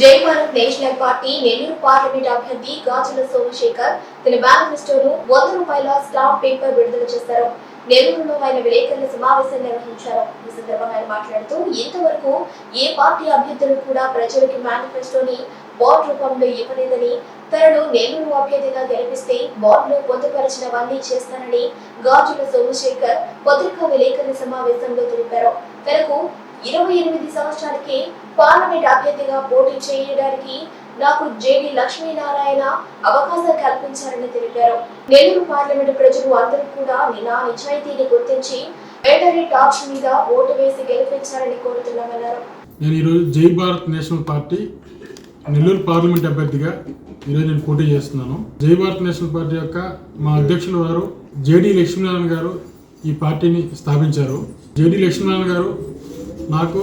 Jai Bharat national party Nellore parliament అభ్యర్థి గాజుల సోమశేఖర్ తన మేనిఫెస్టోను వంద రూపాయల స్టాంప్ పేపర్ విడుదల చేశారు నెల్లూరులో ఆయన విలేకరుల సమావేశం నిర్వహించారు. ఈ సందర్భంగా ఆయన మాట్లాడుతూ ఇంతవరకు ఏ పార్టీ అభ్యర్థులు కూడా ప్రజలకు మేనిఫెస్టోని బాండ్ రూపంలో ఇవ్వలేదని తనను నెల్లూరు అభ్యర్థిగా గెలిపిస్తే బాండ్లో పొందుపరిచినవన్నీ చేస్తానని గాజుల సోమశేఖర్ పత్రికా విలేకరుల సమావేశంలో తెలిపారు. తనకు ఇరవై ఎనిమిది సంవత్సరాలకే పార్లమెంట్ అభ్యర్థిగా పోటీ చేయడానికి నాకు జేడి లక్ష్మీనారాయణ అవకాశం కల్పించారని తెలిపారు. నెల్లూరు పార్లమెంటు ప్రజలు అందరూ కూడా నా నిజాయితీని గుర్తించి బ్యాటరీ టార్చ్ మీద ఓటు వేసి గెలిపించారని కోరుతున్నామన్నారు. నేను ఈరోజు Jai Bharat national party Nellore parliament అభ్యర్థిగా ఈరోజు నేను పోటీ చేస్తున్నాను. జై భారత్ నేషనల్ పార్టీ యొక్క మా అధ్యక్షులు వారు జేడి లక్ష్మీనారాయణ గారు ఈ పార్టీని స్థాపించారు. జేడి లక్ష్మీనారాయణ గారు నాకు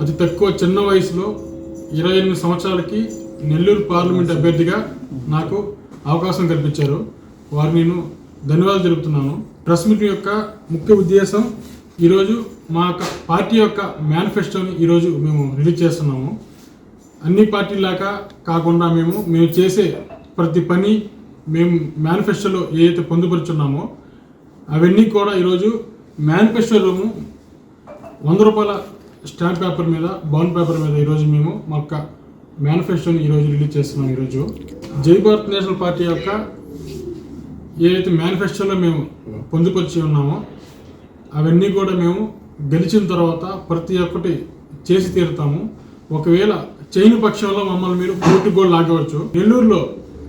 అతి తక్కువ చిన్న వయసులో ఇరవై ఎనిమిది సంవత్సరాలకి నెల్లూరు పార్లమెంట్ అభ్యర్థిగా నాకు అవకాశం కల్పించారు. వారు నేను ధన్యవాదాలు తెలుపుతున్నాను. ప్రెస్ మీట్ యొక్క ముఖ్య ఉద్దేశం ఈరోజు మా యొక్క పార్టీ యొక్క మేనిఫెస్టోని ఈరోజు మేము రిలీజ్ చేస్తున్నాము. అన్ని పార్టీలాగా కాకుండా మేము మేము చేసే ప్రతి పని మేము మేనిఫెస్టోలో ఏదైతే పొందుపరుచున్నామో అవన్నీ కూడా ఈరోజు మేనిఫెస్టోలో వంద రూపాయల స్టాంప్ పేపర్ మీద బాండ్ పేపర్ మీద ఈరోజు మేము మా యొక్క మేనిఫెస్టోని ఈరోజు రిలీజ్ చేస్తున్నాం ఈరోజు. జై భారత్ నేషనల్ పార్టీ యొక్క ఏదైతే మేనిఫెస్టోలో మేము పొందుపరిచి ఉన్నామో అవన్నీ కూడా మేము గెలిచిన తర్వాత ప్రతి ఒక్కటి చేసి తీరుతాము. ఒకవేళ చేయని పక్షంలో మమ్మల్ని మీరు కోర్టుకు కూడా లాగవచ్చు. నెల్లూరులో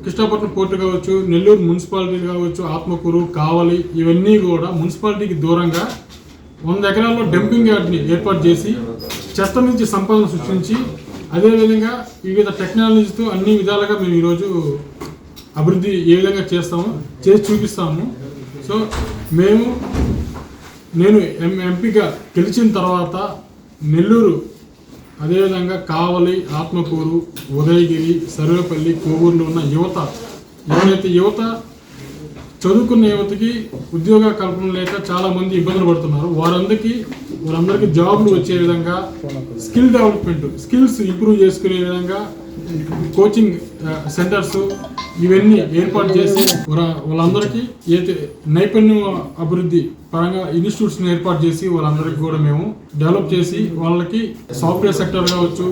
కృష్ణాపట్నం పోర్టు కావచ్చు నెల్లూరు మున్సిపాలిటీ కావచ్చు ఆత్మకూరు కావలి ఇవన్నీ కూడా మున్సిపాలిటీకి దూరంగా వంద ఎకరాల్లో డంపింగ్ యార్డ్ని ఏర్పాటు చేసి చెత్త నుంచి సంపదను సృష్టించి అదేవిధంగా వివిధ టెక్నాలజీతో అన్ని విధాలుగా మేము ఈరోజు అభివృద్ధి ఏ విధంగా చేస్తామో చేసి చూపిస్తాము. సో మేము నేను ఎం ఎంపీగా గెలిచిన తర్వాత నెల్లూరు అదేవిధంగా కావలి ఆత్మకూరు ఉదయగిరి సర్వేపల్లి కోవూరులో ఉన్న యువత ఎవరైతే యువత చదువుకున్న యువతకి ఉద్యోగ కల్పన లేక చాలా మంది ఇబ్బందులు పడుతున్నారు. వారందరికీ వారందరికీ జాబ్లు వచ్చే విధంగా స్కిల్ డెవలప్మెంట్ స్కిల్స్ ఇంప్రూవ్ చేసుకునే విధంగా కోచింగ్ సెంటర్స్ ఇవన్నీ ఏర్పాటు చేసి వాళ్ళందరికీ ఏదైతే నైపుణ్యం అభివృద్ధి పరంగా ఇన్స్టిట్యూట్స్ ఏర్పాటు చేసి వాళ్ళందరికీ కూడా మేము డెవలప్ చేసి వాళ్ళకి సాఫ్ట్వేర్ సెక్టర్ కావచ్చు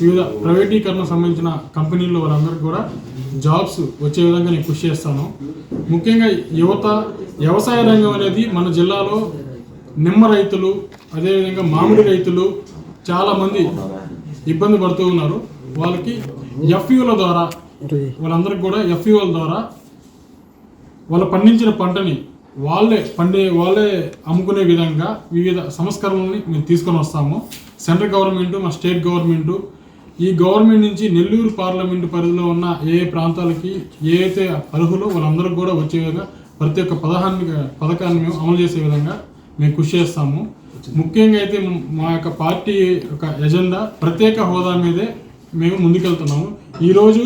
వివిధ ప్రైవేటీకరణ సంబంధించిన కంపెనీల్లో వాళ్ళందరికీ కూడా జాబ్స్ వచ్చే విధంగా నేను కృషి చేస్తాను. ముఖ్యంగా యువత వ్యవసాయ రంగం అనేది మన జిల్లాలో నిమ్మ రైతులు అదేవిధంగా మామిడి రైతులు చాలామంది ఇబ్బంది పడుతూ ఉన్నారు. వాళ్ళకి ఎఫ్యూల ద్వారా వాళ్ళందరికీ కూడా ఎఫ్యూల ద్వారా వాళ్ళు పండించిన పంటని వాళ్ళే పండే వాళ్ళే అమ్ముకునే విధంగా వివిధ సంస్కరణల్ని మేము తీసుకొని వస్తాము. సెంట్రల్ గవర్నమెంట్ మా స్టేట్ గవర్నమెంట్ ఈ గవర్నమెంట్ నుంచి నెల్లూరు పార్లమెంటు పరిధిలో ఉన్న ఏ ప్రాంతాలకి ఏ అయితే అర్హులో వాళ్ళందరికీ కూడా వచ్చే విధంగా ప్రతి ఒక్క పదహాన్ని పథకాన్ని మేము అమలు చేసే విధంగా మేము కృషి చేస్తాము. ముఖ్యంగా అయితే మా యొక్క పార్టీ యొక్క ఎజెండా ప్రత్యేక హోదా మీదే మేము ముందుకెళ్తున్నాము. ఈరోజు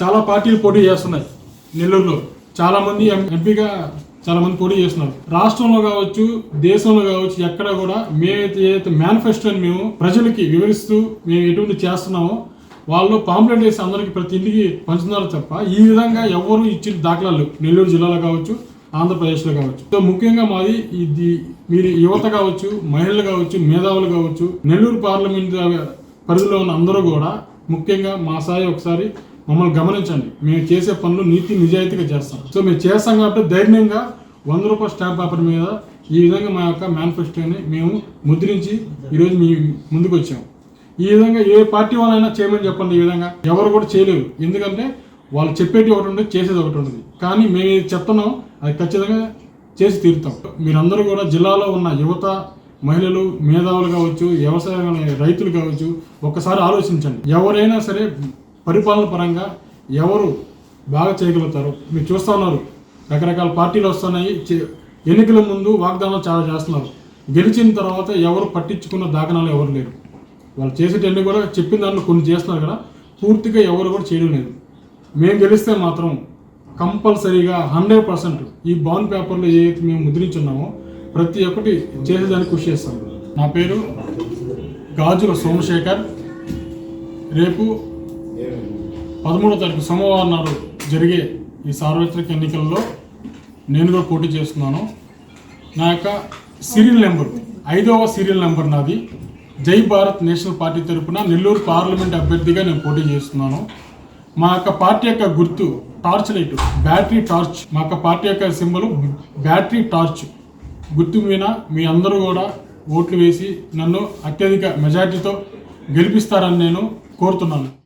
చాలా పార్టీలు పోటీ చేస్తున్నాయి నెల్లూరులో. చాలామంది ఎంపీగా చాలా మంది పోటీ చేస్తున్నారు. రాష్ట్రంలో కావచ్చు దేశంలో కావచ్చు ఎక్కడ కూడా మేమైతే ఏదైతే మేనిఫెస్టోని మేము ప్రజలకి వివరిస్తూ మేము ఎటువంటి చేస్తున్నామో వాళ్ళు పాంప్లెట్ వేసి అందరికి ప్రతి ఇంటికి పంచుతున్నారు తప్ప ఈ విధంగా ఎవరు ఇచ్చిన దాఖలాలు నెల్లూరు జిల్లాలో కావచ్చు ఆంధ్రప్రదేశ్లో కావచ్చు. సో ముఖ్యంగా మాది ఇది మీరు యువత కావచ్చు మహిళలు కావచ్చు మేధావులు కావచ్చు నెల్లూరు పార్లమెంట్ పరిధిలో ఉన్న అందరూ కూడా ముఖ్యంగా మా సాయి ఒకసారి మమ్మల్ని గమనించండి. మేము చేసే పనులు నీతి నిజాయితీగా చేస్తాం. సో మేము చేస్తాం కాబట్టి ధైర్యంగా వంద రూపాయల స్టాంప్ పేపర్ మీద ఈ విధంగా మా యొక్క మేనిఫెస్టోని మేము ముద్రించి ఈరోజు మీ ముందుకు వచ్చాము ఈ విధంగా ఏ పార్టీ వాళ్ళైనా చేయమని చెప్పండి ఈ విధంగా. ఎవరు కూడా చేయలేరు. ఎందుకంటే వాళ్ళు చెప్పేటి ఒకటి ఉండదు చేసేది ఒకటి ఉండదు కానీ మేము ఏది చెప్తున్నాం అది ఖచ్చితంగా చేసి తీరుతాం. మీరందరూ కూడా జిల్లాలో ఉన్న యువత మహిళలు మేధావులు కావచ్చు వ్యవసాయ రైతులు కావచ్చు ఒక్కసారి ఆలోచించండి. ఎవరైనా సరే పరిపాలన పరంగా ఎవరు బాగా చేయగలుగుతారు? మీరు చూస్తూ ఉన్నారు. రకరకాల పార్టీలు వస్తున్నాయి. చే- ఎన్నికల ముందు వాగ్దానాలు చాలా చేస్తున్నారు. గెలిచిన తర్వాత ఎవరు పట్టించుకున్న దాఖనాలు ఎవరు లేరు. వాళ్ళు చేసేటన్ని కూడా చెప్పిన దాంట్లో కొన్ని చేస్తున్నారు కదా పూర్తిగా ఎవరు కూడా చేయడం లేదు. మేము గెలిస్తే మాత్రం కంపల్సరీగా హండ్రెడ్ పర్సెంట్ ఈ బాండ్ పేపర్లో ఏదైతే మేము ముద్రించున్నామో ప్రతి ఒక్కటి చేసేదానికి కృషి చేస్తాం. నా పేరు గాజుల సోమశేఖర్. రేపు పదమూడో తారీఖు సోమవారం నాడు జరిగే ఈ సార్వత్రిక ఎన్నికల్లో నేను కూడా పోటీ చేస్తున్నాను. నా యొక్క సీరియల్ నెంబర్ ఐదవ సీరియల్ నెంబర్ నాది. జై భారత్ నేషనల్ పార్టీ తరపున నెల్లూరు పార్లమెంట్ అభ్యర్థిగా నేను పోటీ చేస్తున్నాను. మా యొక్క పార్టీ యొక్క గుర్తు టార్చ్ లైట్ బ్యాటరీ టార్చ్. మా యొక్క పార్టీ యొక్క సింబల్ బ్యాటరీ టార్చ్. గుర్తు మీద మీ అందరూ కూడా ఓట్లు వేసి నన్ను అత్యధిక మెజార్టీతో గెలిపిస్తారని నేను కోరుతున్నాను.